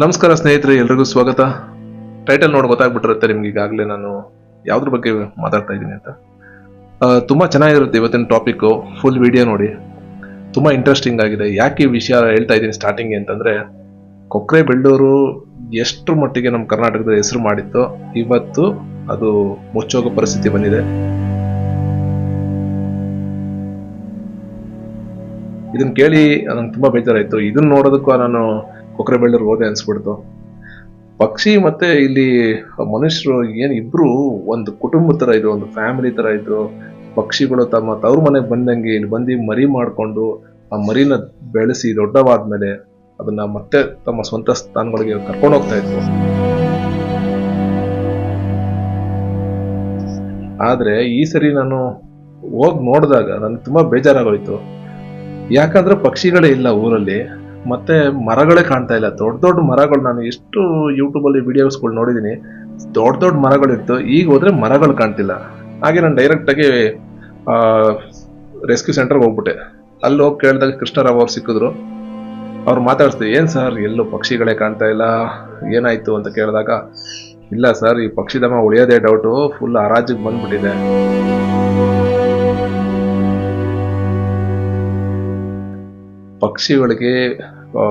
ನಮಸ್ಕಾರ ಸ್ನೇಹಿತರೆ, ಎಲ್ರಿಗೂ ಸ್ವಾಗತ. ಟೈಟಲ್ ನೋಡಿ ಗೊತ್ತಾಗ್ಬಿಟ್ಟಿರುತ್ತೆ ನಿಮ್ಗೆ ಈಗಾಗಲೇ ನಾನು ಯಾವ್ದ್ರ ಬಗ್ಗೆ ಮಾತಾಡ್ತಾ ಇದ್ದೀನಿ ಅಂತ. ತುಂಬ ಚೆನ್ನಾಗಿರುತ್ತೆ ಇವತ್ತಿನ ಟಾಪಿಕ್ಕು ಫುಲ್ ವಿಡಿಯೋ ನೋಡಿ. ತುಂಬಾ ಇಂಟ್ರೆಸ್ಟಿಂಗ್ ಆಗಿದೆ. ಯಾಕೆ ಈ ವಿಷಯ ಹೇಳ್ತಾ ಇದ್ದೀನಿ ಸ್ಟಾರ್ಟಿಂಗ್ ಅಂತಂದರೆ, ಕೊಕ್ರೆ ಬೆಳ್ಳೂರು ಎಷ್ಟರ ಮಟ್ಟಿಗೆ ನಮ್ಮ ಕರ್ನಾಟಕದ ಹೆಸರು ಮಾಡಿತ್ತು, ಇವತ್ತು ಅದು ಮುಚ್ಚೋಗೋ ಪರಿಸ್ಥಿತಿ ಬಂದಿದೆ. ಇದನ್ನು ಕೇಳಿ ನಂಗೆ ತುಂಬಾ ಬೇಜಾರಾಯಿತು. ಇದನ್ನು ನೋಡೋದಕ್ಕೂ ನಾನು ಕೊಕ್ರೆ ಬೆಳ್ಳೂರು ಹೋದೆ ಅನ್ಸ್ಬಿಡ್ತು. ಪಕ್ಷಿ ಮತ್ತೆ ಇಲ್ಲಿ ಮನುಷ್ಯರು ಏನು ಇಬ್ರು ಒಂದು ಕುಟುಂಬ ತರ ಇದ್ರು, ಒಂದು ಫ್ಯಾಮಿಲಿ ತರ ಇದ್ರು. ಪಕ್ಷಿಗಳು ತಮ್ಮ ತವ್ರ ಮನೆಗೆ ಬಂದಂಗೆ ಇಲ್ಲಿ ಬಂದು ಮರಿ ಮಾಡ್ಕೊಂಡು ಆ ಮರಿನ ಬೆಳೆಸಿ ದೊಡ್ಡವಾದ ಮೇಲೆ ಅದನ್ನ ಮತ್ತೆ ತಮ್ಮ ಸ್ವಂತ ಸ್ಥಾನಗಳಿಗೆ ಕರ್ಕೊಂಡು ಹೋಗ್ತಾ ಇದ್ರು. ಆದ್ರೆ ಈ ಸರಿ ನಾನು ಹೋಗಿ ನೋಡಿದಾಗ ನನಗೆ ತುಂಬಾ ಬೇಜಾರಾಗೋಯ್ತು. ಯಾಕಂದ್ರೆ ಪಕ್ಷಿಗಳೇ ಇಲ್ಲ ಊರಲ್ಲಿ. ಮತ್ತೆ ಮರಗಳೇ ಕಾಣ್ತಾ ಇಲ್ಲ. ದೊಡ್ಡ ದೊಡ್ಡ ಮರಗಳು ನಾನು ಎಷ್ಟು ಯೂಟ್ಯೂಬ್ ಅಲ್ಲಿ ವಿಡಿಯೋಸ್ಗಳು ನೋಡಿದೀನಿ, ದೊಡ್ಡ ದೊಡ್ಡ ಮರಗಳಿತ್ತು. ಈಗ ಹೋದ್ರೆ ಮರಗಳು ಕಾಣ್ತಿಲ್ಲ. ಹಾಗೆ ನಾನು ಡೈರೆಕ್ಟ್ ಆಗಿ ರೆಸ್ಕ್ಯೂ ಸೆಂಟರ್ಗೆ ಹೋಗ್ಬಿಟ್ಟೆ. ಅಲ್ಲಿ ಹೋಗಿ ಕೇಳಿದಾಗ ಕೃಷ್ಣರಾವ್ ಅವ್ರು ಸಿಕ್ಕಿದ್ರು. ಅವ್ರು ಮಾತಾಡ್ಸ್ದೆ, ಏನ್ ಸರ್, ಎಲ್ಲೂ ಪಕ್ಷಿಗಳೇ ಕಾಣ್ತಾ ಇಲ್ಲ? ಏನಾಯ್ತು? ಅಂತ ಕೇಳಿದಾಗ, ಇಲ್ಲ ಸರ್, ಈ ಪಕ್ಷಿಧಾಮ ಉಳಿಯೋದೇ ಡೌಟು ಫುಲ್ ಹರಾಜಿಗೆ ಬಂದ್ಬಿಟ್ಟಿದೆ. ಪಕ್ಷಿಗಳಿಗೆ ಆ,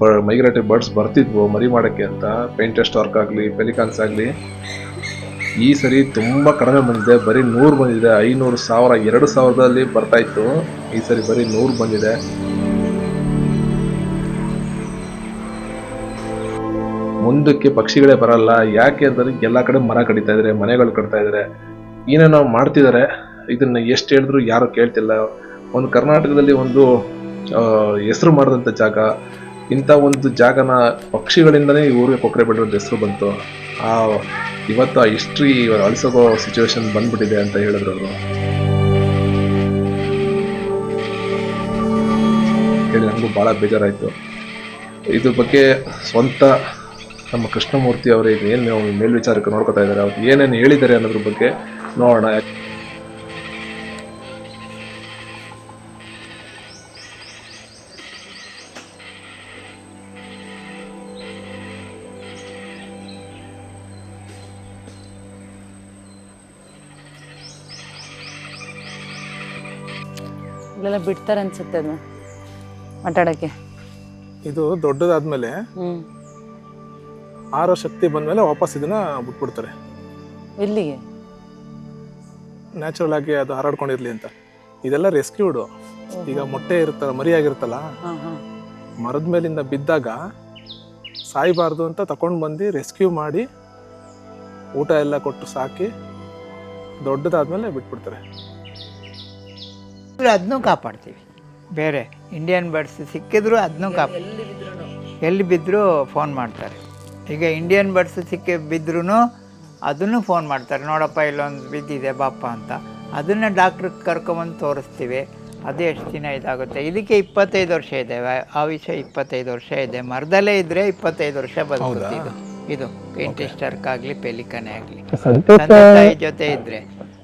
ಬ ಮೈಗ್ರೇಟರಿ ಬರ್ಡ್ಸ್ ಬರ್ತಿದ್ವು ಮರಿ ಮಾಡೋಕ್ಕೆ ಅಂತ ಪೇಂಟೆಸ್ಟ್ ವರ್ಕ್ ಆಗಲಿ ಪೆಲಿಕಾನ್ಸ್ ಆಗಲಿ ಈ ಸರಿ ತುಂಬ ಕಡಿಮೆ ಬಂದಿದೆ. ಬರೀ ನೂರು ಬಂದಿದೆ. ಐನೂರು ಸಾವಿರ ಎರಡು ಸಾವಿರದಲ್ಲಿ ಬರ್ತಾಯಿತ್ತು ಈ ಸರಿ ಬರೀ ನೂರು ಬಂದಿದೆ. ಮುಂದಕ್ಕೆ ಪಕ್ಷಿಗಳೇ ಬರಲ್ಲ. ಯಾಕೆ ಅಂತಂದ್ರೆ ಎಲ್ಲ ಕಡೆ ಮರ ಕಡಿತಾ ಇದ್ದಾರೆ ಮನೆಗಳು ಕಟ್ತಾ ಇದ್ದಾರೆ ಏನೇನೋ ಮಾಡ್ತಿದ್ದಾರೆ ಇದನ್ನು ಎಷ್ಟು ಹೇಳಿದ್ರು ಯಾರು ಕೇಳ್ತಿಲ್ಲ. ಒಂದು ಕರ್ನಾಟಕದಲ್ಲಿ ಒಂದು ಹೆಸರು ಮಾಡಿದಂಥ ಜಾಗ ಇಂಥ ಒಂದು ಜಾಗನ ಪಕ್ಷಿಗಳಿಂದನೇ ಊರಿಗೆ ಕೊಕ್ಕರೆ ಬೆಳೆದ ಹೆಸರು ಬಂತು. ಆ, ಇವತ್ತು ಆ ಹಿಸ್ಟ್ರಿ ಅಳಿಸೋಗೋ ಸಿಚುವೇಶನ್ ಬಂದ್ಬಿಟ್ಟಿದೆ ಅಂತ ಹೇಳಿದ್ರು ಅವರು. ಹೇಳಿ, ನನಗೂ ಭಾಳ ಬೇಜಾರಾಯಿತು. ಇದ್ರ ಬಗ್ಗೆ ಸ್ವಂತ ನಮ್ಮ ಕೃಷ್ಣಮೂರ್ತಿ ಅವರು ಏನು ಮೇಲ್ವಿಚಾರಕ್ಕೆ ನೋಡ್ಕೊತಾ ಇದ್ದಾರೆ, ಅವ್ರು ಏನೇನು ಹೇಳಿದ್ದಾರೆ ಅನ್ನೋದ್ರ ಬಗ್ಗೆ ನೋಡೋಣ. ಇಲ್ಲೆಲ್ಲ ಬಿಡ್ತಾರೆ ಅನ್ಸುತ್ತೆ ಅದನ್ನ ಆಟಾಡಕ್ಕೆ ಇದು ದೊಡ್ಡದಾದ್ಮೇಲೆ ಹ್ಮ್. ಆರೋ ಶಕ್ತಿ ಬಂದ್ಮೇಲೆ ವಾಪಸ್ ಇದನ್ನ ಬಿಟ್ಬಿಡ್ತಾರೆ. ಎಲ್ಲಿಗೆ? ನ್ಯಾಚುರಲ್ ಆಗಿ ಅದು ಹಾರಾಡ್ಕೊಂಡಿರ್ಲಿ ಅಂತ. ಇದೆಲ್ಲ ರೆಸ್ಕ್ಯೂಡು ಈಗ ಮೊಟ್ಟೆ ಇರುತ್ತಲ್ಲ ಮರಿಯಾಗಿರುತ್ತಲ್ಲ? ಹಾ ಹಾ. ಮರದ ಮೇಲಿಂದ ಬಿದ್ದಾಗ ಸಾಯಬಾರ್ದು ಅಂತ ತಗೊಂಡು ಬಂದು ರೆಸ್ಕ್ಯೂ ಮಾಡಿ ಊಟ ಎಲ್ಲ ಕೊಟ್ಟು ಸಾಕಿ ದೊಡ್ಡದಾದ್ಮೇಲೆ ಬಿಟ್ಬಿಡ್ತಾರೆ. ಅದನ್ನೂ ಕಾಪಾಡ್ತೀವಿ. ಬೇರೆ ಇಂಡಿಯನ್ ಬರ್ಡ್ಸ್ ಸಿಕ್ಕಿದ್ರು ಅದನ್ನೂ ಕಾಪ ಎಲ್ಲಿ ಬಿದ್ದರೂ ಫೋನ್ ಮಾಡ್ತಾರೆ. ಈಗ ಇಂಡಿಯನ್ ಬರ್ಡ್ಸ್ ಸಿಕ್ಕಿ ಬಿದ್ದರೂ ಅದನ್ನು ಫೋನ್ ಮಾಡ್ತಾರೆ. ನೋಡಪ್ಪ ಇಲ್ಲೊಂದು ಬಿದ್ದಿದೆ ಬಾಪ ಅಂತ. ಅದನ್ನು ಡಾಕ್ಟ್ರಿಗೆ ಕರ್ಕೊಂಬಂದು ತೋರಿಸ್ತೀವಿ. ಅದು ಎಷ್ಟು ದಿನ ಇದಾಗುತ್ತೆ? ಇದಕ್ಕೆ ಇಪ್ಪತ್ತೈದು ವರ್ಷ ಇದೆ. ಆ ವಿಷಯ ಇಪ್ಪತ್ತೈದು ವರ್ಷ ಇದೆ. ಮರದಲ್ಲೇ ಇದ್ದರೆ ಇಪ್ಪತ್ತೈದು ವರ್ಷ ಬದುಕುತ್ತೆ ಇದು. ಇದು ಪೇಂಟಿಸ್ಟರ್ಕ್ ಆಗಲಿ ಪೆಲಿಕನೇ ಆಗಲಿ. ತಂದೆ ತಾಯಿ ಜೊತೆ ಇದ್ದರೆ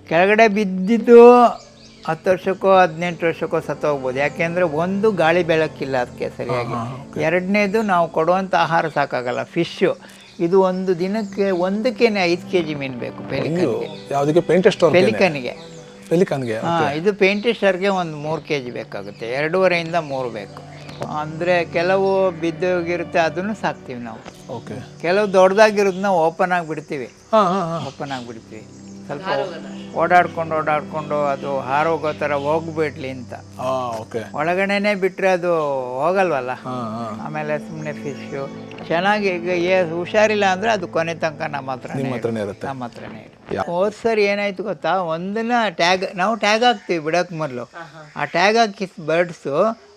ಕೆಳಗಡೆ ಬಿದ್ದಿದ್ದು ಹತ್ತು ವರ್ಷಕ್ಕೋ ಹದಿನೆಂಟು ವರ್ಷಕ್ಕೋ ಸತ್ತೋಗ್ಬೋದು. ಯಾಕೆಂದರೆ ಒಂದು ಗಾಳಿ ಬೆಳಕಿಲ್ಲ ಅದಕ್ಕೆ ಸರಿಯಾಗಿ. ಎರಡನೇದು ನಾವು ಕೊಡುವಂಥ ಆಹಾರ ಸಾಕಾಗಲ್ಲ. ಫಿಶ್ಶು ಇದು ಒಂದು ದಿನಕ್ಕೆ ಒಂದಕ್ಕೆ ಐದು ಕೆ ಜಿ ಮೀನು ಬೇಕು ಯಾವುದಕ್ಕೆ ಪೆಲಿಕನ್ಗೆ. ಪೆಲಿಕಾನ್ಗೆ ಹಾಂ ಇದು ಪೇಂಟಿಸ್ಟರ್ಗೆ ಒಂದು ಮೂರು ಕೆ ಜಿ ಬೇಕಾಗುತ್ತೆ. ಎರಡೂವರೆಯಿಂದ ಮೂರು ಬೇಕು. ಅಂದರೆ ಕೆಲವು ಬಿದ್ದೋಗಿರುತ್ತೆ ಅದನ್ನು ಸಾಕ್ತೀವಿ ನಾವು. ಓಕೆ ಕೆಲವು ದೊಡ್ಡದಾಗಿರೋದನ್ನ ಓಪನ್ ಆಗಿ ಬಿಡ್ತೀವಿ ಹಾಂ ಹಾಂ ಹಾಂ. ಓಪನ್ ಆಗಿಬಿಡ್ತೀವಿ. ಸ್ವಲ್ಪ ಓಡಾಡ್ಕೊಂಡು ಓಡಾಡ್ಕೊಂಡು ಅದು ಹಾರೋಗೋ ಥರ ಹೋಗ್ಬಿಡ್ಲಿ ಅಂತ. ಒಳಗಡೆನೆ ಬಿಟ್ಟರೆ ಅದು ಹೋಗಲ್ವಲ್ಲ? ಆಮೇಲೆ ಸುಮ್ಮನೆ ಫಿಶ್ಶು ಚೆನ್ನಾಗಿ ಈಗ ಏ ಹುಷಾರಿಲ್ಲ ಅಂದರೆ ಅದು ಕೊನೆ ತನಕ ನಮ್ಮ ಹತ್ರ ನಿಮ್ಮ ಹತ್ರನೇ ಇರುತ್ತೆ. ನಮ್ಮ ಹತ್ರನೇ ಇರುತ್ತೆ. ಹೋದ್ ಸರಿ ಏನಾಯ್ತು ಗೊತ್ತಾ? ಒಂದನ್ನ ಟ್ಯಾಗ್ ನಾವು ಟ್ಯಾಗ್ ಹಾಕ್ತೀವಿ ಬಿಡೋಕೆ ಮೊದಲು. ಆ ಟ್ಯಾಗ್ ಹಾಕಿ ಬರ್ಡ್ಸು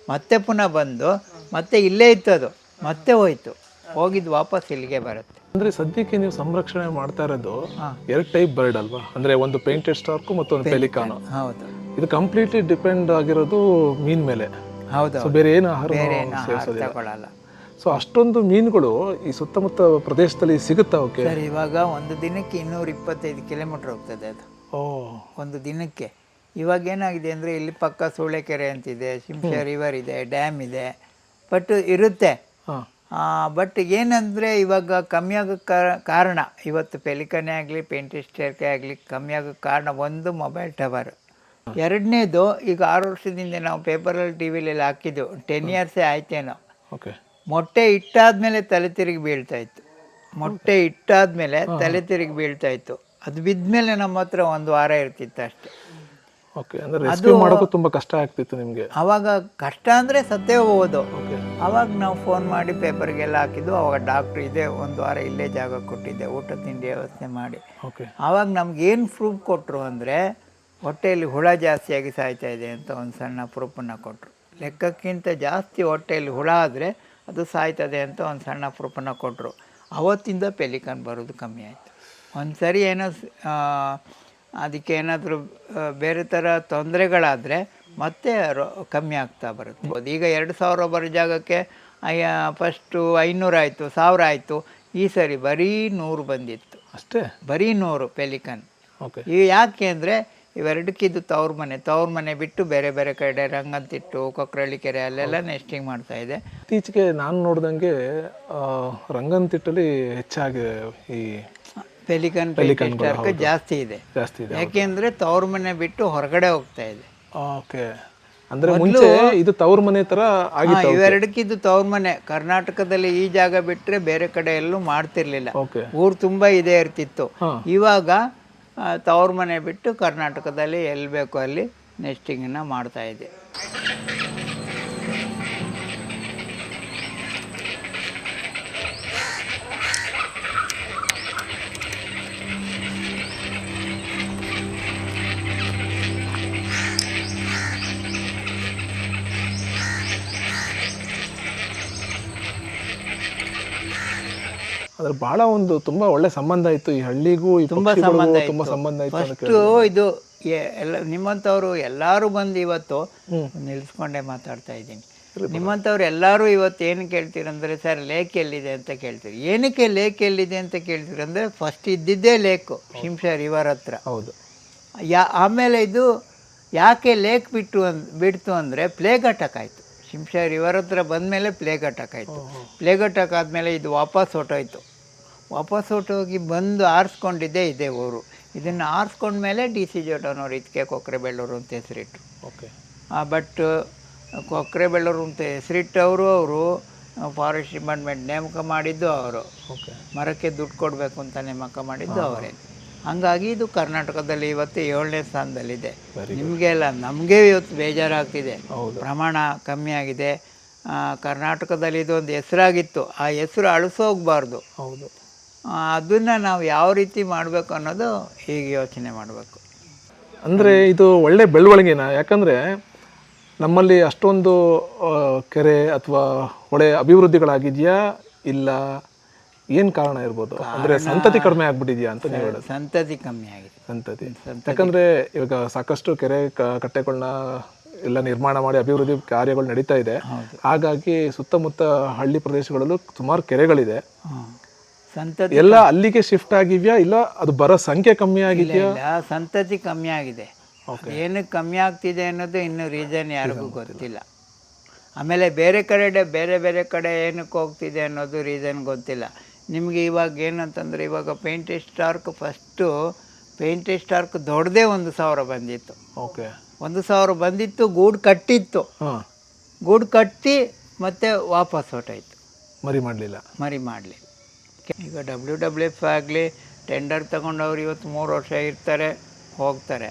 ಮತ್ತೆ ಪುನಃ ಬಂದು ಮತ್ತೆ ಇಲ್ಲೇ ಇತ್ತು ಅದು ಮತ್ತೆ ಹೋಯ್ತು. ಹೋಗಿದ್ದು ವಾಪಸ್ ಇಲ್ಲಿಗೆ ಬರುತ್ತೆ. ಅಂದ್ರೆ ಸದ್ಯಕ್ಕೆ ನೀವು ಸಂರಕ್ಷಣೆ ಮಾಡ್ತಾ ಇರೋದು. ಎರಡು ಟೈಪ್ ಬರ್ಡ್ ಅಲ್ವಾ? ಅಂದ್ರೆ ಒಂದು ಪೇಂಟೆಡ್ ಸ್ಟಾರ್ಕು ಮತ್ತು ಒಂದು ಪೆಲಿಕಾನ್ ಹೌದು. ಇದು ಕಂಪ್ಲೀಟ್ಲಿ ಡಿಪೆಂಡ್ ಆಗಿರೋದು ಮೀನ್ ಮೇಲೆ. ಹೌದು ಬೇರೆ ಏನು ಆಹಾರ ಸೊ ಅಷ್ಟೊಂದು ಮೀನುಗಳು ಈ ಸುತ್ತಮುತ್ತ ಪ್ರದೇಶದಲ್ಲಿ ಸಿಗುತ್ತಾ ಓಕೆ ಸರ್ ಇವಾಗ ಒಂದು ದಿನಕ್ಕೆ ಇನ್ನೂರ ಇಪ್ಪತ್ತೈದು ಕಿಲೋಮೀಟರ್ ಹೋಗ್ತದೆ ಅದು. ಓ. ಒಂದು ದಿನಕ್ಕೆ. ಇವಾಗ ಏನಾಗಿದೆ ಅಂದರೆ ಇಲ್ಲಿ ಪಕ್ಕ ಸೂಳೆಕೆರೆ ಅಂತಿದೆ ಶಿಂಷ ರಿವರ್ ಇದೆ ಡ್ಯಾಮ್ ಇದೆ. ಬಟ್ ಇರುತ್ತೆ. ಬಟ್ ಏನಂದರೆ ಇವಾಗ ಕಮ್ಮಿ ಆಗೋಕ್ಕೆ ಕಾರಣ ಇವತ್ತು ಪೆಲಿಕನೇ ಆಗಲಿ ಪೇಂಟಿಸ್ಟೇರ್ಕೆ ಆಗಲಿ ಕಮ್ಮಿ ಆಗೋಕ್ಕೆ ಕಾರಣ ಒಂದು ಮೊಬೈಲ್ ಟವರ್. ಎರಡನೇದು ಈಗ ಆರು ವರ್ಷದಿಂದ ನಾವು ಪೇಪರಲ್ಲಿ ಟಿ ವಿಲೆಲ್ಲ ಹಾಕಿದ್ದು ಟೆನ್ ಇಯರ್ಸೇ ಆಯ್ತೇನೋ. ಓಕೆ. ಮೊಟ್ಟೆ ಇಟ್ಟಾದ್ಮೇಲೆ ತಲೆ ತಿರುಗಿ ಬೀಳ್ತಾ ಇತ್ತು. ಮೊಟ್ಟೆ ಇಟ್ಟಾದ್ಮೇಲೆ ತಲೆ ತಿರುಗಿ ಬೀಳ್ತಾ ಇತ್ತು. ಅದು ಬಿದ್ಮೇಲೆ ನಮ್ಮ ಹತ್ರ ಒಂದು ವಾರ ಇರ್ತಿತ್ತು ಅಷ್ಟೇ. ಓಕೆ ಅಂದರೆ ಮಾಡೋಕ್ಕೂ ತುಂಬ ಕಷ್ಟ ಆಗ್ತಿತ್ತು ನಿಮಗೆ. ಅವಾಗ ಕಷ್ಟ ಅಂದರೆ ಸತ್ತೇ ಹೋಗೋದು. ಅವಾಗ ನಾವು ಫೋನ್ ಮಾಡಿ ಪೇಪರ್ಗೆಲ್ಲ ಹಾಕಿದ್ದು ಅವಾಗ ಡಾಕ್ಟ್ರ್ ಇದೆ ಒಂದು ವಾರ ಇಲ್ಲೇ ಜಾಗ ಕೊಟ್ಟಿದ್ದೆ ಊಟ ತಿಂಡಿ ವ್ಯವಸ್ಥೆ ಮಾಡಿ. ಓಕೆ. ಆವಾಗ ನಮ್ಗೆ ಏನು ಪ್ರೂಫ್ ಕೊಟ್ಟರು ಅಂದರೆ ಹೊಟ್ಟೆಯಲ್ಲಿ ಹುಳ ಜಾಸ್ತಿಯಾಗಿ ಸಾಯ್ತಾ ಇದೆ ಅಂತ ಒಂದು ಸಣ್ಣ ಪ್ರೂಫನ್ನು ಕೊಟ್ಟರು ಲೆಕ್ಕಕ್ಕಿಂತ ಜಾಸ್ತಿ ಹೊಟ್ಟೆಯಲ್ಲಿ ಹುಳ ಆದರೆ ಅದು ಸಾಯ್ತದೆ ಅಂತ ಒಂದು ಸಣ್ಣ ಪ್ರೂಫನ್ನು ಕೊಟ್ಟರು ಅವತ್ತಿಂದ ಪೆಲಿಕನ್ ಬರೋದು ಕಮ್ಮಿ ಆಯಿತು. ಒಂದು ಸರಿ ಏನೋ ಅದಕ್ಕೆ ಏನಾದರೂ ಬೇರೆ ಥರ ತೊಂದರೆಗಳಾದರೆ ಮತ್ತೆ ಕಮ್ಮಿ ಆಗ್ತಾ ಬರುತ್ತೆ. ಈಗ ಎರಡು ಸಾವಿರ ಬರೋ ಜಾಗಕ್ಕೆ ಅಯ್ಯ ಫಸ್ಟು ಐನೂರು ಆಯಿತು ಸಾವಿರ ಆಯಿತು. ಈ ಸರಿ ಬರೀ ನೂರು ಬಂದಿತ್ತು. ಅಷ್ಟೇ? ಬರೀ ನೂರು ಪೆಲಿಕನ್. ಓಕೆ. ಈಗ ಯಾಕೆ ಅಂದರೆ ಇವೆರಡಕ್ಕಿದ್ದು ತವ್ರ ಮನೆ ತವ್ರ ಮನೆ ಬಿಟ್ಟು ಬೇರೆ ಬೇರೆ ಕಡೆ ರಂಗಂತಿಟ್ಟು ಕೊಕ್ರಳ್ಳಿ ಕೆರೆ ಅಲ್ಲೆಲ್ಲ ನೆಸ್ಟಿಂಗ್ ಮಾಡ್ತಾ ಇದೆ. ಇತ್ತೀಚೆಗೆ ನಾನು ನೋಡ್ದಂಗೆ ರಂಗಂತಿಟ್ಟಲ್ಲಿ ಹೆಚ್ಚಾಗಿ ಈ ಪೆಲಿಕನ್ ಪೆಲಿಕನ್ ಜಾಸ್ತಿ ಇದೆ. ಜಾಸ್ತಿ ಇದೆ ಯಾಕೆಂದ್ರೆ ತವ್ರ ಮನೆ ಬಿಟ್ಟು ಹೊರಗಡೆ ಹೋಗ್ತಾ ಇದೆ. ಓಕೆ. ಅಂದ್ರೆ ಮುಂಚೆ ಇದು ತವ್ರ ಮನೆ ತರ ಆಗಿತ್ತು ಇವೆರಡಕ್ಕಿದ್ದು ತವ್ರ ಮನೆ. ಕರ್ನಾಟಕದಲ್ಲಿ ಈ ಜಾಗ ಬಿಟ್ರೆ ಬೇರೆ ಕಡೆ ಎಲ್ಲೂ ಮಾಡ್ತಿರ್ಲಿಲ್ಲ ಊರ್ ತುಂಬಾ ಇದೇ ಇರ್ತಿತ್ತು. ಇವಾಗ ತವರು ತವ್ರ ಮನೆ ಬಿಟ್ಟು ಕರ್ನಾಟಕದಲ್ಲಿ ಎಲ್ಲಿ ಬೇಕೋ ಅಲ್ಲಿ ನೆಸ್ಟಿಂಗನ್ನು ಮಾಡ್ತಾ ಇದೆ. ಅದ್ರ ಬಹಳ ಒಂದು ತುಂಬಾ ಒಳ್ಳೆ ಸಂಬಂಧ ಇತ್ತು ಈ ಹಳ್ಳಿಗೂ ತುಂಬಾ ಸಂಬಂಧ ತುಂಬಾ ಇತ್ತು. ಸಂಬಂಧ ಇತ್ತು ಇದು ಎಲ್ಲ ನಿಮ್ಮಂಥವ್ರು ಎಲ್ಲರೂ ಬಂದು ಇವತ್ತು ನಿಲ್ಸ್ಕೊಂಡೇ ಮಾತಾಡ್ತಾ ಇದ್ದೀನಿ. ನಿಮ್ಮಂಥವ್ರು ಎಲ್ಲರೂ ಇವತ್ತು ಏನು ಕೇಳ್ತೀರಂದ್ರೆ ಸರ್ ಲೇಕ್ ಎಲ್ಲಿದೆ ಅಂತ ಕೇಳ್ತೀರಿ. ಏನಕ್ಕೆ ಲೇಕ್ ಎಲ್ಲಿದೆ ಅಂತ ಕೇಳ್ತೀರಿ ಅಂದರೆ ಫಸ್ಟ್ ಇದ್ದಿದ್ದೇ ಲೇಕು ಶಿಂಷ ರಿವರ್ ಹತ್ರ. ಹೌದು. ಯಾ ಆಮೇಲೆ ಇದು ಯಾಕೆ ಲೇಕ್ ಬಿಟ್ಟು ಬಿಡ್ತು ಅಂದರೆ ಪ್ಲೇಗ್ ಅಟ್ಯಾಕ್ ಆಯಿತು. ಶಿಂಷ ರಿವರ್ ಹತ್ರ ಬಂದಮೇಲೆ ಪ್ಲೇಗ್ ಅಟ್ಯಾಕ್ ಆಯಿತು. ಪ್ಲೇಗ್ ಅಟ್ಯಾಕ್ ಆದಮೇಲೆ ಇದು ವಾಪಸ್ ಹೊಟ್ಟೋಯ್ತು ವಾಪಸ್ ಹೊಟ್ಟೋಗಿ ಬಂದು ಆರಿಸ್ಕೊಂಡಿದ್ದೆ ಇದೆ ಊರು. ಇದನ್ನು ಆರಿಸ್ಕೊಂಡ್ಮೇಲೆ ಡಿ ಸಿ ಜೋಟನವ್ರು ಇದಕ್ಕೆ ಕೊಕ್ಕರೆ ಬೆಳ್ಳೂರು ಅಂತ ಹೆಸರಿಟ್ಟು ಓಕೆ. ಬಟ್ ಕೊಕ್ಕರೆ ಬೆಳ್ಳೂರು ಅಂತ ಹೆಸರಿಟ್ಟವರು ಅವರು ಫಾರೆಸ್ಟ್ ಡಿಪಾರ್ಟ್ಮೆಂಟ್ ನೇಮಕ ಮಾಡಿದ್ದು ಅವರು. ಓಕೆ. ಮರಕ್ಕೆ ದುಡ್ಡು ಕೊಡಬೇಕು ಅಂತ ನೇಮಕ ಮಾಡಿದ್ದು ಅವರೇ ಹಂಗಾಗಿ ಇದು ಕರ್ನಾಟಕದಲ್ಲಿ ಇವತ್ತು ಏಳನೇ ಸ್ಥಾನದಲ್ಲಿದೆ. ನಿಮಗೆ ಅಲ್ಲ ನಮಗೆ ಇವತ್ತು ಬೇಜಾರಾಗ್ತಿದೆ. ಹೌದು. ಪ್ರಮಾಣ ಕಮ್ಮಿ ಆಗಿದೆ. ಕರ್ನಾಟಕದಲ್ಲಿ ಇದೊಂದು ಹೆಸರಾಗಿತ್ತು. ಆ ಹೆಸರು ಅಳಿಸೋಗ್ಬಾರ್ದು ಹೌದು. ಅದನ್ನು ನಾವು ಯಾವ ರೀತಿ ಮಾಡಬೇಕು ಅನ್ನೋದು ಈಗ ಯೋಚನೆ ಮಾಡಬೇಕು. ಅಂದರೆ ಇದು ಒಳ್ಳೆ ಬೆಳವಣಿಗೆನ? ಯಾಕಂದರೆ ನಮ್ಮಲ್ಲಿ ಅಷ್ಟೊಂದು ಕೆರೆ ಅಥವಾ ಹೊಳೆ ಅಭಿವೃದ್ಧಿಗಳಾಗಿದೆಯಾ? ಇಲ್ಲ. ಏನ್ ಕಾರಣ ಇರ್ಬೋದು? ಅಂದ್ರೆ ಸಂತತಿ ಕಡಿಮೆ ಆಗ್ಬಿಟ್ಟಿದ್ಯಾ ಅಂತ ನೀವು ಹೇಳೋದು. ಸಂತತಿ ಕಮ್ಮಿ ಆಗಿದೆ. ಸಂತತಿ. ಯಾಕಂದ್ರೆ ಇವಾಗ ಸಾಕಷ್ಟು ಕೆರೆ ಕಟ್ಟೆಗಳನ್ನ ಎಲ್ಲ ನಿರ್ಮಾಣ ಮಾಡಿ ಅಭಿವೃದ್ಧಿ ಕಾರ್ಯಗಳು ನಡೀತಾ ಇದೆ. ಹಾಗಾಗಿ ಸುತ್ತಮುತ್ತ ಹಳ್ಳಿ ಪ್ರದೇಶಗಳಲ್ಲೂ ಸುಮಾರು ಕೆರೆಗಳಿದೆ. ಸಂತತಿ ಎಲ್ಲ ಅಲ್ಲಿಗೆ ಶಿಫ್ಟ್ ಆಗಿದ್ಯಾ? ಇಲ್ಲ ಅದು ಬರೋ ಸಂಖ್ಯೆ ಕಮ್ಮಿ ಆಗಿದೆಯಾ? ಸಂತತಿ ಕಮ್ಮಿ ಆಗಿದೆ. ಏನು ಕಮ್ಮಿ ಆಗ್ತಿದೆ ಅನ್ನೋದು ಇನ್ನು ರೀಸನ್ ಯಾರಿಗೂ ಗೊತ್ತಿಲ್ಲ. ಆಮೇಲೆ ಬೇರೆ ಕಡೆ ಬೇರೆ ಬೇರೆ ಕಡೆ ಏನಕ್ಕೆ ಹೋಗ್ತಿದೆ ಅನ್ನೋದು ರೀಸನ್ ಗೊತ್ತಿಲ್ಲ. ನಿಮಗೆ ಇವಾಗ ಏನಂತಂದರೆ ಇವಾಗ ಪೇಂಟ್ ಸ್ಟಾರ್ಕ್ ಫಸ್ಟು ಪೇಂಟ್ ಸ್ಟಾರ್ಕ್ ದೊಡ್ಡದೇ ಒಂದು ಸಾವಿರ ಬಂದಿತ್ತು. ಓಕೆ. ಒಂದು ಸಾವಿರ ಬಂದಿತ್ತು ಗೂಡು ಕಟ್ಟಿತ್ತು. ಹಾಂ. ಗೂಡು ಕಟ್ಟಿ ಮತ್ತೆ ವಾಪಸ್ ಹೊರಟಾಯ್ತು. ಮರಿ ಮಾಡಲಿಲ್ಲ. ಮರಿ ಮಾಡಲಿ ಈಗ ಡಬ್ಲ್ಯೂ ಡಬ್ಲ್ಯೂ ಎಫ್ ಆಗಲಿ ಟೆಂಡರ್ ತಗೊಂಡವ್ರು ಇವತ್ತು ಮೂರು ವರ್ಷ ಇರ್ತಾರೆ ಹೋಗ್ತಾರೆ.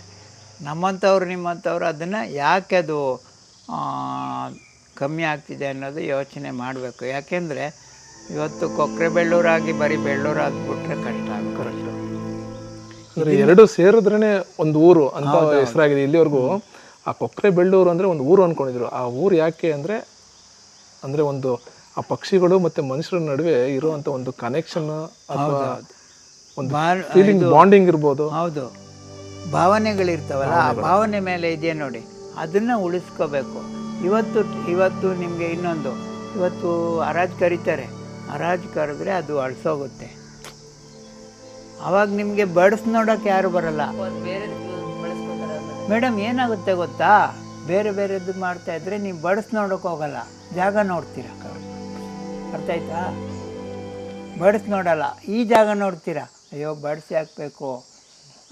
ನಮ್ಮಂಥವ್ರು ನಿಮ್ಮಂಥವ್ರು ಅದನ್ನು ಯಾಕೆ ಅದು ಕಮ್ಮಿ ಆಗ್ತಿದೆ ಅನ್ನೋದು ಯೋಚನೆ ಮಾಡಬೇಕು. ಯಾಕೆಂದರೆ ಇವತ್ತು ಕೊಕ್ಕರೆ ಬೆಳ್ಳೂರಾಗಿ ಬರೀ ಬೆಳ್ಳೂರು ಆಗ್ಬಿಟ್ರೆ ಕಷ್ಟ ಆಗುತ್ತೆ. ಅಂದ್ರೆ ಎರಡು ಸೇರಿದ್ರೇನೆ ಒಂದು ಊರು ಅಂತ ಹೆಸರಾಗಿದೆ ಇಲ್ಲಿವರೆಗೂ. ಆ ಕೊಕ್ರೆ ಬೆಳ್ಳೂರು ಅಂದ್ರೆ ಒಂದು ಊರು ಅನ್ಕೊಂಡಿದ್ರು. ಆ ಊರು ಯಾಕೆ ಅಂದ್ರೆ ಅಂದ್ರೆ ಒಂದು ಆ ಪಕ್ಷಿಗಳು ಮತ್ತೆ ಮನುಷ್ಯರ ನಡುವೆ ಇರುವಂತ ಒಂದು ಕನೆಕ್ಷನ್ ಅಥವಾ ಒಂದು ಫೀಲಿಂಗ್ ಬಾಂಡಿಂಗ್ ಇರ್ಬೋದು. ಹೌದು. ಭಾವನೆಗಳಿರ್ತಾವಲ್ಲ ಆ ಭಾವನೆ ಮೇಲೆ ಇದೆಯಾ ನೋಡಿ. ಅದನ್ನು ಉಳಿಸ್ಕೋಬೇಕು. ಇವತ್ತು ಇವತ್ತು ನಿಮಗೆ ಇನ್ನೊಂದು. ಇವತ್ತು ಹರಾಜು ಕರೀತಾರೆ. ಹರಾಜು ಕರೆದ್ರೆ ಅದು ಅಳಿಸೋಗುತ್ತೆ. ಅವಾಗ ನಿಮಗೆ ಬಡ್ಸ್ ನೋಡೋಕೆ ಯಾರು ಬರಲ್ಲ. ಮೇಡಮ್ ಏನಾಗುತ್ತೆ ಗೊತ್ತಾ? ಬೇರೆ ಬೇರೆದು ಮಾಡ್ತಾ ಇದ್ರೆ ನೀವು ಬಡ್ಸ್ ನೋಡೋಕೆ ಹೋಗಲ್ಲ. ಜಾಗ ನೋಡ್ತೀರ? ಅರ್ಥ ಆಯ್ತಾ? ಬಡ್ಸ್ ನೋಡಲ್ಲ. ಈ ಜಾಗ ನೋಡ್ತೀರಾ? ಅಯ್ಯೋ ಬಡ್ಸಿ ಹಾಕ್ಬೇಕು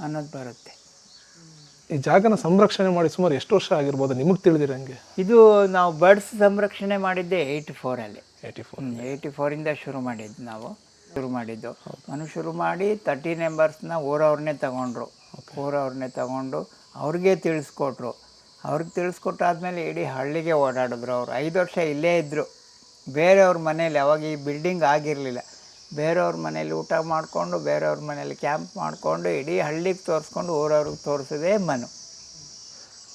ಅನ್ನೋದು ಬರುತ್ತೆ. ಈ ಜಾಗನ ಸಂರಕ್ಷಣೆ ಮಾಡಿ ಸುಮಾರು ಎಷ್ಟು ವರ್ಷ ಆಗಿರ್ಬೋದು? ನಿಮಗೆ ತಿಳಿದಿರಂಗೆ ಇದು ನಾವು ಬರ್ಡ್ಸ್ ಸಂರಕ್ಷಣೆ ಮಾಡಿದ್ದೆ ಏಯ್ಟಿ ಫೋರಲ್ಲಿ ಏಯ್ಟಿ ಫೋರ್ ಏಯ್ಟಿ ಫೋರಿಂದ ಶುರು ಮಾಡಿದ್ದು ನಾವು. ಶುರು ಮಾಡಿದ್ದು. ನಾನು ಶುರು ಮಾಡಿ ತರ್ಟಿ ಮೆಂಬರ್ಸ್ನ ಊರವ್ರನ್ನೇ ತಗೊಂಡ್ರು. ಊರವ್ರನ್ನೇ ತಗೊಂಡು ಅವ್ರಿಗೆ ತಿಳಿಸ್ಕೊಟ್ರು. ಅವ್ರಿಗೆ ತಿಳಿಸ್ಕೊಟ್ಟಾದ್ಮೇಲೆ ಇಡೀ ಹಳ್ಳಿಗೆ ಓಡಾಡಿದ್ರು ಅವರು. ಐದು ವರ್ಷ ಇಲ್ಲೇ ಇದ್ದರು ಬೇರೆಯವ್ರ ಮನೇಲಿ ಅವಾಗ ಈ ಬಿಲ್ಡಿಂಗ್ ಆಗಿರಲಿಲ್ಲ. ಬೇರೆಯವ್ರ ಮನೇಲಿ ಊಟ ಮಾಡಿಕೊಂಡು ಬೇರೆಯವ್ರ ಮನೇಲಿ ಕ್ಯಾಂಪ್ ಮಾಡಿಕೊಂಡು ಇಡೀ ಹಳ್ಳಿಗೆ ತೋರಿಸ್ಕೊಂಡು ಊರವ್ರಿಗೆ ತೋರಿಸೋದೇ ಮನು.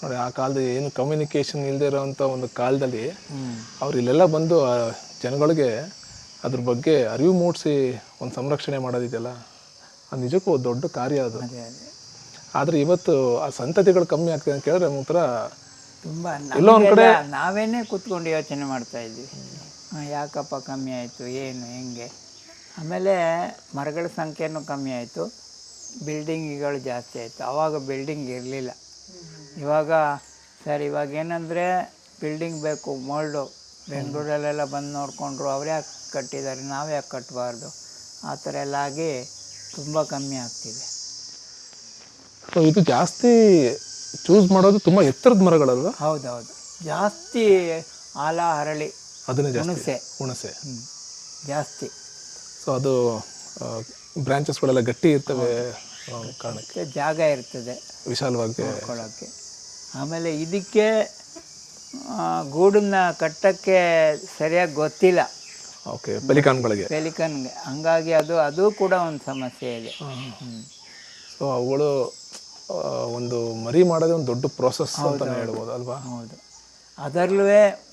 ನೋಡಿ ಆ ಕಾಲದಲ್ಲಿ ಏನು ಕಮ್ಯುನಿಕೇಶನ್ ಇಲ್ಲದೆ ಇರೋವಂಥ ಒಂದು ಕಾಲದಲ್ಲಿ ಅವ್ರು ಇಲ್ಲೆಲ್ಲ ಬಂದು ಜನಗಳಿಗೆ ಅದ್ರ ಬಗ್ಗೆ ಅರಿವು ಮೂಡಿಸಿ ಒಂದು ಸಂರಕ್ಷಣೆ ಮಾಡೋದಿದೆಯಲ್ಲ ಅದು ನಿಜಕ್ಕೂ ದೊಡ್ಡ ಕಾರ್ಯ ಅದು. ಆದರೆ ಇವತ್ತು ಆ ಸಂತತಿಗಳು ಕಮ್ಮಿ ಆಗ್ತದೆ ಅಂತ ಕೇಳಿದ್ರೆ ಒಂಥರ ತುಂಬ ಎಲ್ಲೋ ಒಂದು ಕಡೆ- ನಾವೇನೇ ಕೂತ್ಕೊಂಡು ಯೋಚನೆ ಮಾಡ್ತಾ ಇದ್ವಿ. ಯಾಕಪ್ಪ ಕಮ್ಮಿ ಆಯಿತು ಏನು ಹೆಂಗೆ? ಆಮೇಲೆ ಮರಗಳ ಸಂಖ್ಯೆನೂ ಕಮ್ಮಿ ಆಯಿತು ಬಿಲ್ಡಿಂಗ್ಗಳು ಜಾಸ್ತಿ ಆಯಿತು. ಆವಾಗ ಬಿಲ್ಡಿಂಗ್ ಇರಲಿಲ್ಲ. ಇವಾಗ ಸರ್ ಇವಾಗ ಏನಂದರೆ ಬಿಲ್ಡಿಂಗ್ ಬೇಕು ಮೋಲ್ಡು. ಬೆಂಗಳೂರಲ್ಲೆಲ್ಲ ಬಂದು ನೋಡಿಕೊಂಡ್ರು ಅವ್ರು ಯಾಕೆ ಕಟ್ಟಿದ್ದಾರೆ ನಾವು ಯಾಕೆ ಕಟ್ಟಬಾರ್ದು ಆ ಥರ ಎಲ್ಲ ಆಗಿ ತುಂಬ ಕಮ್ಮಿ ಆಗ್ತಿದೆ. ಸೊ ಇದು ಜಾಸ್ತಿ ಚೂಸ್ ಮಾಡೋದು ತುಂಬ ಎತ್ತರದ ಮರಗಳಲ್ವ? ಹೌದೌದು. ಜಾಸ್ತಿ ಆಲ ಹರಳಿ ಅದನ್ನೇ ಹುಣಸೆ. ಹುಣಸೆ. ಜಾಸ್ತಿ. ಸೊ ಅದು ಬ್ರಾಂಚಸ್ಗಳೆಲ್ಲ ಗಟ್ಟಿ ಇರ್ತವೆ ಕಾರಣಕ್ಕೆ ಜಾಗ ಇರ್ತದೆ. ವಿಶಾಲವಾಗಿ. ಆಮೇಲೆ ಇದಕ್ಕೆ ಗೂಡನ್ನ ಕಟ್ಟಕ್ಕೆ ಸರಿಯಾಗಿ ಗೊತ್ತಿಲ್ಲ. ಓಕೆ ಪೆಲಿಕಾನ್ಗಳಿಗೆ. ಪೆಲಿಕಾನ್ಗೆ. ಹಂಗಾಗಿ ಅದು ಅದು ಕೂಡ ಒಂದು ಸಮಸ್ಯೆ ಇದೆ. ಸೊ ಅವುಗಳು ಒಂದು ಮರಿ ಮಾಡೋದೇ ಒಂದು ದೊಡ್ಡ ಪ್ರೋಸೆಸ್ ಅಂತಾನೆ ಹೇಳ್ಬೋದು ಅಲ್ವಾ? ಹೌದು. ಅದರಲ್ಲೂ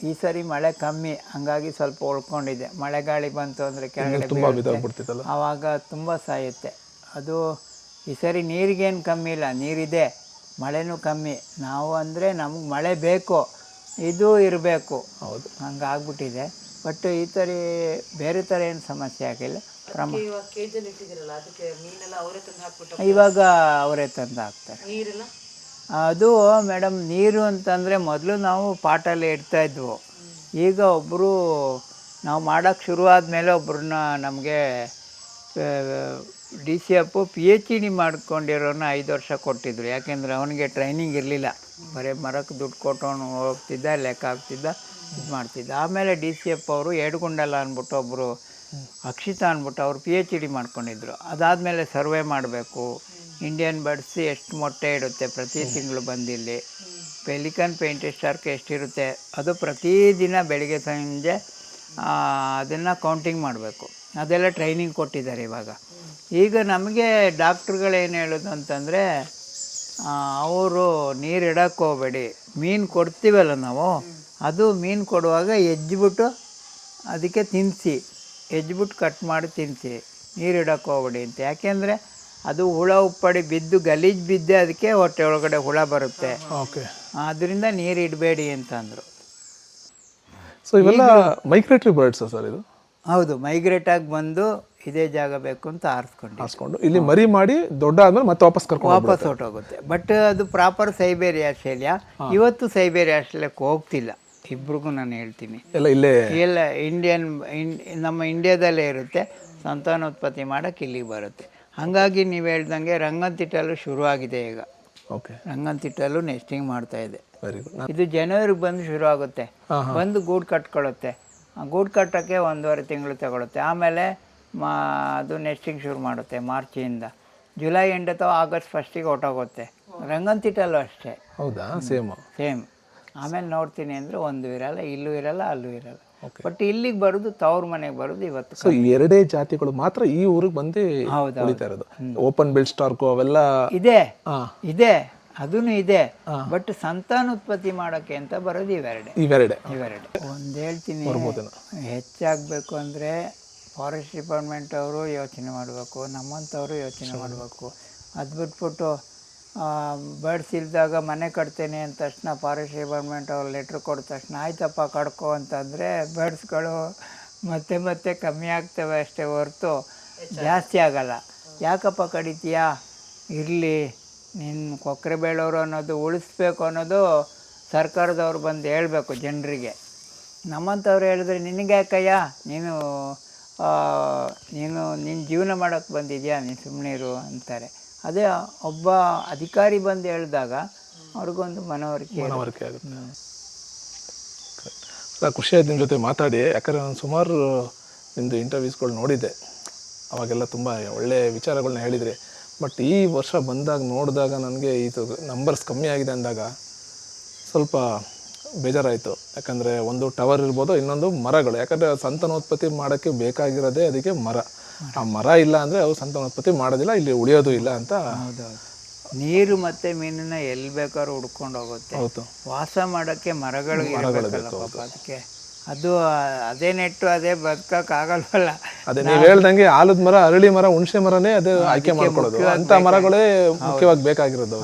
ಈ ಸರಿ ಮಳೆ ಕಮ್ಮಿ ಹಂಗಾಗಿ ಸ್ವಲ್ಪ ಉಳ್ಕೊಂಡಿದೆ. ಮಳೆ ಗಾಳಿ ಬಂತು ಅಂದರೆ ಕೆಳಗಡೆ ತುಂಬಾ. ಬಿದ್ದೋಗ್ಬಿಡ್ತಿತ್ತಲ್ಲ ಆವಾಗ ತುಂಬ ಸಾಯುತ್ತೆ. ಅದು ಈ ಸರಿ ನೀರಿಗೇನು ಕಮ್ಮಿ ಇಲ್ಲ. ನೀರಿದೆ. ಮಳೆನೂ ಕಮ್ಮಿ. ನಾವು ಅಂದರೆ ನಮಗೆ ಮಳೆ ಬೇಕು. ಇದು ಇರಬೇಕು. ಹೌದು. ಹಂಗಾಗ್ಬಿಟ್ಟಿದೆ ಬಟ್ ಈ ಥರ ಬೇರೆ ಥರ ಏನು ಸಮಸ್ಯೆ ಆಗಿಲ್ಲ. ಕ್ರಮ ಇವಾಗ ಅವರೇ ತಂದು ಹಾಕ್ತಾರೆ. ಅದು ಮೇಡಮ್ ನೀರು ಅಂತಂದರೆ ಮೊದಲು ನಾವು ಪಾಟಲ್ಲಿ ಇಡ್ತಾ ಇದ್ವು. ಈಗ ಒಬ್ಬರು ನಾವು ಮಾಡೋಕ್ಕೆ ಶುರು ಆದಮೇಲೆ ಒಬ್ಬರನ್ನ ನಮಗೆ D C F P H D ಮಾಡ್ಕೊಂಡಿರೋನ ಐದು ವರ್ಷ ಕೊಟ್ಟಿದ್ರು. ಯಾಕೆಂದರೆ ಅವನಿಗೆ ಟ್ರೈನಿಂಗ್ ಇರಲಿಲ್ಲ. ಬರೀ ಮರಕ್ಕೆ ದುಡ್ಡು ಕೊಟ್ಟವನು ಹೋಗ್ತಿದ್ದ, ಲೆಕ್ಕ ಹಾಕ್ತಿದ್ದ, ಇದು ಮಾಡ್ತಿದ್ದ. ಆಮೇಲೆ ಡಿ ಸಿ ಎಫ್ ಅವರು ಎಡ್ಗುಂಡಲ್ಲ ಅಂದ್ಬಿಟ್ಟು ಒಬ್ಬರು ಅಕ್ಷಿತ ಅಂದ್ಬಿಟ್ಟು ಅವರು ಪಿ ಎಚ್ ಡಿ ಮಾಡ್ಕೊಂಡಿದ್ರು. ಅದಾದಮೇಲೆ ಸರ್ವೆ ಮಾಡಬೇಕು. ಇಂಡಿಯನ್ ಬರ್ಡ್ಸ್ ಎಷ್ಟು ಮೊಟ್ಟೆ ಇಡುತ್ತೆ ಪ್ರತಿ ತಿಂಗಳು ಬಂದಿಲ್ಲಿ. ಪೆಲಿಕನ್ ಪೇಂಟೆಡ್ ಸ್ಟಾರ್ಕ್ ಎಷ್ಟಿರುತ್ತೆ? ಅದು ಪ್ರತಿದಿನ ಬೆಳಿಗ್ಗೆ ಸಂಜೆ ಅದನ್ನು ಕೌಂಟಿಂಗ್ ಮಾಡಬೇಕು. ಅದೆಲ್ಲ ಟ್ರೈನಿಂಗ್ ಕೊಟ್ಟಿದ್ದಾರೆ ಇವಾಗ. ಈಗ ನಮಗೆ ಡಾಕ್ಟ್ರುಗಳೇನು ಹೇಳೋದು ಅಂತಂದರೆ ಅವರು ನೀರು ಇಡಕ್ಕೆ ಹೋಗಬೇಡಿ. ಮೀನು ಕೊಡ್ತೀವಲ್ಲ ನಾವು ಅದು ಮೀನು ಕೊಡುವಾಗ ಎಜ್ಜಿಬಿಟ್ಟು ಅದಕ್ಕೆ ತಿನ್ನಿಸಿ ಎಜ್ಜಿಬಿಟ್ಟು ಕಟ್ ಮಾಡಿ ತಿನ್ನಿಸಿ ನೀರು ಇಡಕ್ಕೆ ಹೋಗ್ಬೇಡಿ ಅಂತ. ಯಾಕೆಂದರೆ ಅದು ಹುಳ ಉಪ್ಪಡಿ ಬಿದ್ದು ಗಲೀಜು ಬಿದ್ದೆ ಅದಕ್ಕೆ ಹೊಟ್ಟೆ ಒಳಗಡೆ ಹುಳ ಬರುತ್ತೆ. ಓಕೆ. ಆದ್ದರಿಂದ ನೀರು ಇಡಬೇಡಿ ಅಂತಂದರು ಸೊ ಇವೆಲ್ಲ ಮೈಗ್ರೇಟರಿ ಬರ್ಡ್ಸ್ ಸರ್ ಇದು? ಹೌದು ಮೈಗ್ರೇಟ್ ಆಗಿ ಬಂದು ಇದೇ ಜಾಗ ಬೇಕು ಅಂತ ಆರಿಸ್ಕೊಂಡು ಆರಿಸ್ಕೊಂಡು ಇಲ್ಲಿ ಮರಿ ಮಾಡಿ ದೊಡ್ಡ ಆದ್ಮೇಲೆ ಮತ್ತೆ ವಾಪಸ್ ಕರ್ಕೊಂಡು ವಾಪಸ್ ಹೊರಟೋಗುತ್ತೆ. ಬಟ್ ಅದು ಪ್ರಾಪರ್ ಸೈಬೇರಿಯಾ ಆಸ್ಟ್ರೇಲಿಯಾ. ಇವತ್ತು ಸೈಬೇರಿಯಾ ಆಸ್ಟ್ರೇಲಿಯಾಕ್ಕೆ ಹೋಗ್ತಿಲ್ಲ. ಇಬ್ರಿಗೂ ನಾನು ಹೇಳ್ತೀನಿ. ಎಲ್ಲ ಇಲ್ಲೇ ಎಲ್ಲ ಇಂಡಿಯನ್ ನಮ್ಮ ಇಂಡಿಯಾದಲ್ಲೇ ಇರುತ್ತೆ. ಸಂತಾನೋತ್ಪತ್ತಿ ಮಾಡೋಕ್ಕೆ ಇಲ್ಲಿಗೆ ಬರುತ್ತೆ. ಹಾಗಾಗಿ ನೀವು ಹೇಳ್ದಂಗೆ ರಂಗಂತಿಟ್ಟಲು ಶುರುವಾಗಿದೆ ಈಗ. ಓಕೆ ರಂಗಂತಿಟ್ಟಲು ನೆಸ್ಟಿಂಗ್ ಮಾಡ್ತಾ ಇದೆ. ಇದು ಜನವರಿಗೆ ಬಂದು ಶುರು ಆಗುತ್ತೆ ಬಂದು ಗೂಡು ಕಟ್ಕೊಳ್ಳುತ್ತೆ ಆ ಗೂಡು ಕಟ್ಟೋಕ್ಕೆ ಒಂದೂವರೆ ತಿಂಗಳು ತಗೊಳುತ್ತೆ. ಆಮೇಲೆ ಮಾ ಅದು ನೆಸ್ಟಿಂಗ್ ಶುರು ಮಾಡುತ್ತೆ ಮಾರ್ಚಿಂದ. ಜುಲೈ ಎಂಡ್ ಅಥವಾ ಆಗಸ್ಟ್ ಫಸ್ಟಿಗೆ ಹೊಟ್ಟೋಗುತ್ತೆ ರಂಗಂತಿಟ್ಟಲ್ಲೂ ಅಷ್ಟೇ. ಹೌದಾ? ಸೇಮ್. ಸೇಮ್. ಆಮೇಲೆ ನೋಡ್ತೀನಿ ಅಂದರೆ ಒಂದು ಇರಲ್ಲ ಇಲ್ಲೂ ಇರಲ್ಲ ಅಲ್ಲೂ ಇರಲ್ಲ. ಬಟ್ ಇಲ್ಲಿಗೆ ಬರೋದು ತವ್ರ ಮನೆಗೆ ಬರೋದು ಇವತ್ತು ಸೊ ಎರಡೇ ಜಾತಿಗಳು ಮಾತ್ರ ಈ ಊರಿಗೆ ಬಂದು ಹೌದು, ಇರೋದು. ಓಪನ್ ಬಿಲ್ಡ್ ಸ್ಟಾರ್ಕು ಅವೆಲ್ಲ ಇದೆ. ಇದೆ. ಅದೂ ಇದೆ. ಬಟ್ ಸಂತಾನೋತ್ಪತ್ತಿ ಮಾಡೋಕ್ಕೆ ಅಂತ ಬರೋದು ಇವೆರಡೆ. ಇವೆರಡೆ. ಇವೆರಡೆ. ಒಂದು ಹೇಳ್ತೀನಿ. ಹೆಚ್ಚಾಗಬೇಕು ಅಂದರೆ ಫಾರೆಸ್ಟ್ ಡಿಪಾರ್ಟ್ಮೆಂಟ್ ಅವರು ಯೋಚನೆ ಮಾಡಬೇಕು ನಮ್ಮಂಥವರು ಯೋಚನೆ ಮಾಡಬೇಕು. ಅದು ಬಿಟ್ಬಿಟ್ಟು ಬರ್ಡ್ಸ್ ಇಲ್ದಾಗ ಮನೆ ಕಟ್ತೇನೆ ಅಂದ ತಕ್ಷಣ ಫಾರೆಸ್ಟ್ ಡಿಪಾರ್ಟ್ಮೆಂಟ್ ಅವ್ರು ಲೆಟ್ರ್ ಕೊಟ್ಟ ತಕ್ಷಣ ಆಯ್ತಪ್ಪ ಕಡ್ಕೊ ಅಂತಂದರೆ ಬರ್ಡ್ಸ್ಗಳು ಮತ್ತೆ ಮತ್ತೆ ಕಮ್ಮಿ ಆಗ್ತವೆ ಅಷ್ಟೇ ಹೊರತು ಜಾಸ್ತಿ ಆಗಲ್ಲ. ಯಾಕಪ್ಪ ಕಡಿತೀಯಾ? ಇರಲಿ ನಿನ್ನ ಕೊಕ್ಕರೆ ಬೇಳೋರು ಅನ್ನೋದು ಉಳಿಸ್ಬೇಕು ಅನ್ನೋದು ಸರ್ಕಾರದವ್ರು ಬಂದು ಹೇಳಬೇಕು ಜನರಿಗೆ. ನಮ್ಮಂಥವ್ರು ಹೇಳಿದ್ರೆ ನಿನಗೆ ಯಾಕಯ್ಯ? ನೀನು ನೀನು ನಿನ್ನ ಜೀವನ ಮಾಡೋಕ್ಕೆ ಬಂದಿದೆಯಾ? ನೀನು ಸುಮ್ಮನೆ ಇರು ಅಂತಾರೆ. ಅದೇ ಒಬ್ಬ ಅಧಿಕಾರಿ ಬಂದು ಹೇಳಿದಾಗ ಅವ್ರಿಗೊಂದು ಮನವರಿಕೆ. ಮನವರಿಕೆ ಆಗುತ್ತೆ. ನಾನು ನಿಮ್ಮ ಜೊತೆ ಮಾತಾಡಿ. ಯಾಕಂದರೆ ನಾನು ಸುಮಾರು ನಿಮ್ಮದು ಇಂಟರ್ವ್ಯೂಸ್ಗಳು ನೋಡಿದ್ದೆ. ಅವಾಗೆಲ್ಲ ತುಂಬ ಒಳ್ಳೆಯ ವಿಚಾರಗಳನ್ನ ಹೇಳಿದರೆ. ಬಟ್ ಈ ವರ್ಷ ಬಂದಾಗ ನೋಡಿದಾಗ ನನಗೆ ಇದು ನಂಬರ್ಸ್ ಕಮ್ಮಿ ಆಗಿದೆ ಅಂದಾಗ ಸ್ವಲ್ಪ ಬೇಜಾರಾಯಿತು. ಯಾಕಂದರೆ ಒಂದು ಟವರ್ ಇರ್ಬೋದು ಇನ್ನೊಂದು ಮರಗಳು. ಯಾಕಂದರೆ ಸಂತಾನೋತ್ಪತ್ತಿ ಮಾಡೋಕ್ಕೆ ಬೇಕಾಗಿರೋದೇ ಅದಕ್ಕೆ ಮರ. ಆ ಮರ ಇಲ್ಲ ಅಂದರೆ ಅವು ಸಂತಾನೋತ್ಪತ್ತಿ ಮಾಡೋದಿಲ್ಲ ಇಲ್ಲಿ ಉಳಿಯೋದು ಇಲ್ಲ ಅಂತ ನೀರು ಮತ್ತೆ ಮೀನಿನ ಎಲ್ಲಿ ಬೇಕಾದ್ರೂ ಹುಡ್ಕೊಂಡು ಹೋಗುತ್ತೆ. ವಾಸ ಮಾಡೋಕ್ಕೆ ಮರಗಳು ಅದಕ್ಕೆ. ಅದು ಅದೇ ನೆಟ್ಟು ಅದೇ ಬದುಕಕ್ಕಾಗಲ್ವಲ್ಲ ಅದೇ ನೀವು ಹೇಳ್ದಂಗೆ ಆಲದ ಮರ ಅರಳಿ ಮರ ಹುಣಸೆ ಮರನೇ ಅದು ಆಯ್ಕೆ ಮಾಡ್ಕೊಳ್ಳೋದು ಅಂತ ಮರಗಳೇ ಮುಖ್ಯವಾಗಿ ಬೇಕಾಗಿರೋದು